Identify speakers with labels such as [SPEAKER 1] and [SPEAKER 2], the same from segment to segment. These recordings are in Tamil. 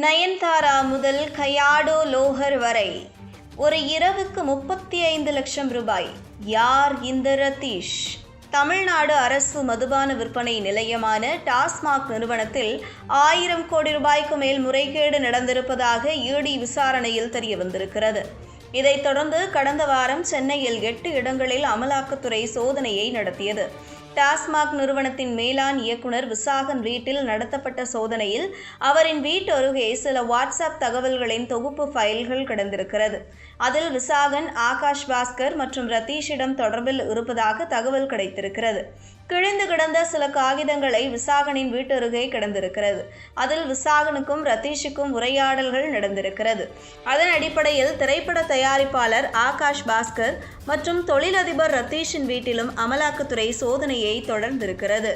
[SPEAKER 1] நயன்தாரா முதல் கயாடோ லோஹர் வரை ஒரு இரவுக்கு முப்பத்தி ஐந்து லட்சம் ரூபாய். யார் இந்த ரதீஷ்? தமிழ்நாடு அரசு மதுபான விற்பனை நிலையமான டாஸ்மாக் நிறுவனத்தில் ஆயிரம் கோடி ரூபாய்க்கு மேல் முறைகேடு நடந்திருப்பதாக இடி விசாரணையில் தெரிய வந்திருக்கிறது. இதைத் தொடர்ந்து கடந்த வாரம் சென்னையில் எட்டு இடங்களில் அமலாக்கத்துறை சோதனையை நடத்தியது. டாஸ்மாக் நிறுவனத்தின் மேலாண் இயக்குனர் விசாகன் வீட்டில் நடத்தப்பட்ட சோதனையில் அவரின் வீட்டு அருகே சில வாட்ஸ்அப் தகவல்களின் தொகுப்பு ஃபைல்கள் கிடந்திருக்கிறது. அதில் விசாகன் ஆகாஷ் பாஸ்கர் மற்றும் ரதீஷிடம் தொடர்பில் இருப்பதாக தகவல் கிடைத்திருக்கிறது. கிழிந்து கிடந்த சில காகிதங்களை விசாகனின் வீட்டருகே கிடந்திருக்கிறது. அதில் விசாகனுக்கும் ரதீஷுக்கும் உரையாடல்கள் நடந்திருக்கிறது. அதன் அடிப்படையில் திரைப்பட தயாரிப்பாளர் ஆகாஷ் பாஸ்கர் மற்றும் தொழிலதிபர் ரதீஷின் வீட்டிலும் அமலாக்கத்துறை சோதனையை தொடர்ந்திருக்கிறது.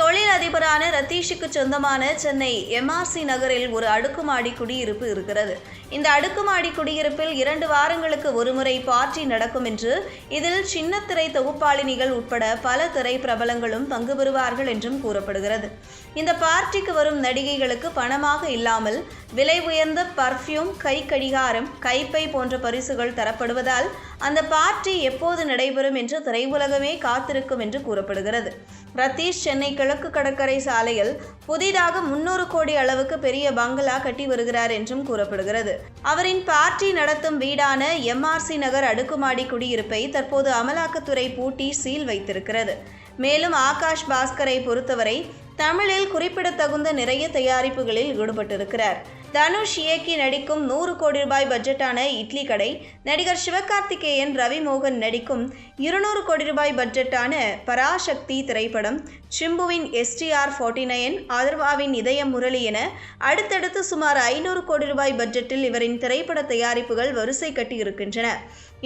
[SPEAKER 1] தொழிலதிபரான ரத்தீஷுக்கு சொந்தமான சென்னை எம்ஆர்சி நகரில் ஒரு அடுக்குமாடி குடியிருப்பு இருக்கிறது. இந்த அடுக்குமாடி குடியிருப்பில் இரண்டு வாரங்களுக்கு ஒருமுறை பார்ட்டி நடக்கும் என்று இதில் சின்னத்திரை தொகுப்பாளினிகள் உட்பட பல திரை பிரபலங்களும் பங்கு பெறுவார்கள் என்றும் கூறப்படுகிறது. இந்த பார்ட்டிக்கு வரும் நடிகைகளுக்கு பணமாக இல்லாமல் விலை உயர்ந்த பர்ஃப்யூம் கை கடிகாரம் கைப்பை போன்ற பரிசுகள் தரப்படுவதால் அந்த பார்ட்டி எப்போது நடைபெறும் என்று திரையுலகமே காத்திருக்கும் என்று கூறப்படுகிறது. ரத்தீஷ் சென்னைக்கு கிழக்கு கடற்கரை சாலையில் புதிதாக முன்னூறு கோடி அளவுக்கு பெரிய பங்களா கட்டி வருகிறார் என்றும் கூறப்படுகிறது. அவரின் பார்ட்டி நடத்தும் வீடான எம்ஆர்சி நகர் அடுக்குமாடி குடியிருப்பை தற்போது அமலாக்கத்துறை பூட்டி சீல் வைத்திருக்கிறது. மேலும் ஆகாஷ் பாஸ்கரை பொறுத்தவரை தமிழில் குறிப்பிடத்தகுந்த நிறைய தயாரிப்புகளில் ஈடுபட்டிருக்கிறார். தனுஷ் இயக்கி நடிக்கும் நூறு கோடி ரூபாய் பட்ஜெட்டான இட்லி கடை நடிகர் சிவகார்த்திகேயன் ரவிமோகன் நடிக்கும் இருநூறு கோடி ரூபாய் பட்ஜெட்டான பராசக்தி திரைப்படம் சிம்புவின் எஸ்டிஆர் ஃபார்ட்டி நைன் ஆதர்வாவின் இதயம் முரளி என அடுத்தடுத்து சுமார் ஐநூறு கோடி ரூபாய் பட்ஜெட்டில் இவரின் திரைப்பட தயாரிப்புகள் வரிசை கட்டி இருக்கின்றன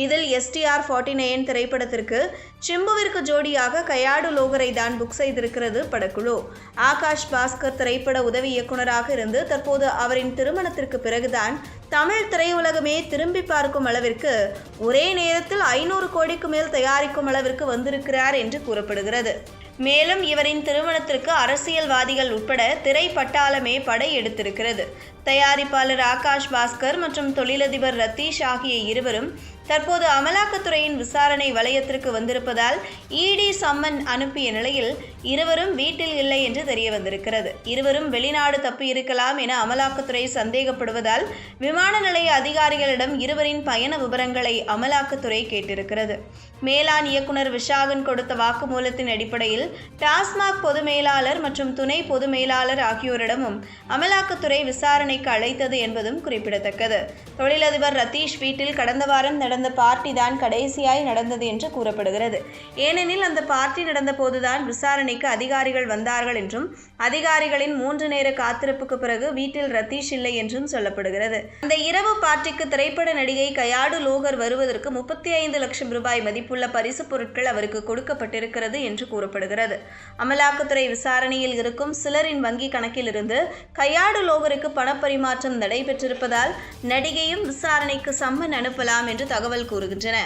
[SPEAKER 1] இதில் எஸ்டிஆர் ஃபார்ட்டி நைன் திரைப்படத்திற்கு சிம்புவிற்கு ஜோடியாக கயாடு லோகரை தான் புக் செய்திருக்கிறது படக்குழு. ஆகாஷ் பாஸ்கர் திரைப்பட உதவி இயக்குநராக இருந்து தற்போது அவரின் திருமணத்திற்கு பிறகுதான் தமிழ் திரையுலகமே திரும்பி பார்க்கும் அளவிற்கு ஒரே நேரத்தில் ஐநூறு கோடிக்கு மேல் தயாரிக்கும் அளவிற்கு வந்திருக்கிறார் என்று கூறப்படுகிறது. மேலும் இவரின் திருமணத்திற்கு அரசியல்வாதிகள் உட்பட திரை பட்டாளமே படை எடுத்திருக்கிறது. தயாரிப்பாளர் ஆகாஷ் பாஸ்கர் மற்றும் தொழிலதிபர் ரத்தீஷ் ஆகிய இருவரும் தற்போது அமலாக்கத்துறையின் விசாரணை வலயத்திற்கு வந்திருப்பதால் இடி சம்மன் அனுப்பிய நிலையில் இருவரும் வீட்டில் இல்லை என்று தெரிய வந்திருக்கிறது. இருவரும் வெளிநாடு தப்பியிருக்கலாம் என அமலாக்கத்துறை சந்தேகப்படுவதால் விமான நிலைய அதிகாரிகளிடம் இருவரின் பயண விவரங்களை அமலாக்கத்துறை கேட்டிருக்கிறது. மேலாண் இயக்குனர் விஷாகன் கொடுத்த வாக்குமூலத்தின் அடிப்படையில் டாஸ்மாக் பொது மேலாளர் மற்றும் துணை பொது மேலாளர் ஆகியோரிடமும் அமலாக்கத்துறை விசாரணைக்கு அழைத்தது என்பதும் குறிப்பிடத்தக்கது. தொழிலதிபர் ரத்தீஷ் வீட்டில் கடந்த வாரம் நடந்த பார்ட்டி தான் கடைசியாய் நடந்தது என்று கூறப்படுகிறது. ஏனெனில் அந்த பார்ட்டி நடந்த போதுதான் விசாரணைக்கு அதிகாரிகள் வந்தார்கள் என்றும் அதிகாரிகளின் மூன்று நேர காத்திருப்புக்கு பிறகு வீட்டில் ரத்தீஷ் இல்லை என்றும் சொல்லப்படுகிறது. அந்த இரவு பார்ட்டிக்கு திரைப்பட நடிகை கயாடு லோகர் வருவதற்கு முப்பத்தி ஐந்து லட்சம் ரூபாய் மதிப்புள்ள பரிசு பொருட்கள் அவருக்கு கொடுக்கப்பட்டிருக்கிறது என்று கூறப்படுகிறது. அமலாக்கத்துறை விசாரணையில் இருக்கும் சிலரின் வங்கி கணக்கிலிருந்து கையாடு லோகருக்கு பணப்பரிமாற்றம் நடைபெற்றிருப்பதால் நடிகையும் விசாரணைக்கு சம்மன் அனுப்பலாம் என்று தகவல் கூறுகின்றன.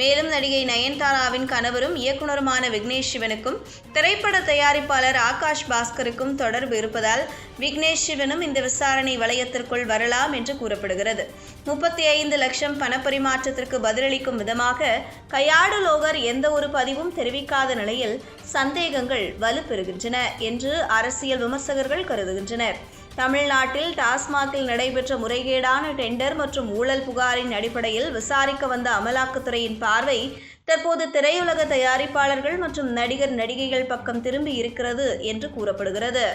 [SPEAKER 1] மேலும் நடிகை நயன்தாராவின் கணவரும் இயக்குனருமான விக்னேஷ் சிவனுக்கும் திரைப்பட தயாரிப்பாளர் ஆகாஷ் பாஸ்கருக்கும் தொடர்பு இருப்பதால் விக்னேஷ் சிவனும் இந்த விசாரணை வளையத்திற்குள் வரலாம் என்று கூறப்படுகிறது. முப்பத்தி ஐந்து லட்சம் பணப்பரிமாற்றத்திற்கு பதிலளிக்கும் விதமாக கையாடு லோகர் எந்த ஒரு பதிவும் தெரிவிக்காத நிலையில் சந்தேகங்கள் வலுப்பெறுகின்றன என்று அரசியல் விமர்சகர்கள் கருதுகின்றனர். தமிழ்நாட்டில் டாஸ்மாகில் நடைபெற்ற முறைகேடான டெண்டர் மற்றும் ஊழல் புகாரின் அடிப்படையில் விசாரிக்க வந்த அமலாக்கத்துறையின் பார்வை தற்போது திரையுலக தயாரிப்பாளர்கள் மற்றும் நடிகர் நடிகைகள் பக்கம் திரும்பி இருக்கிறது என்று கூறப்படுகிறது.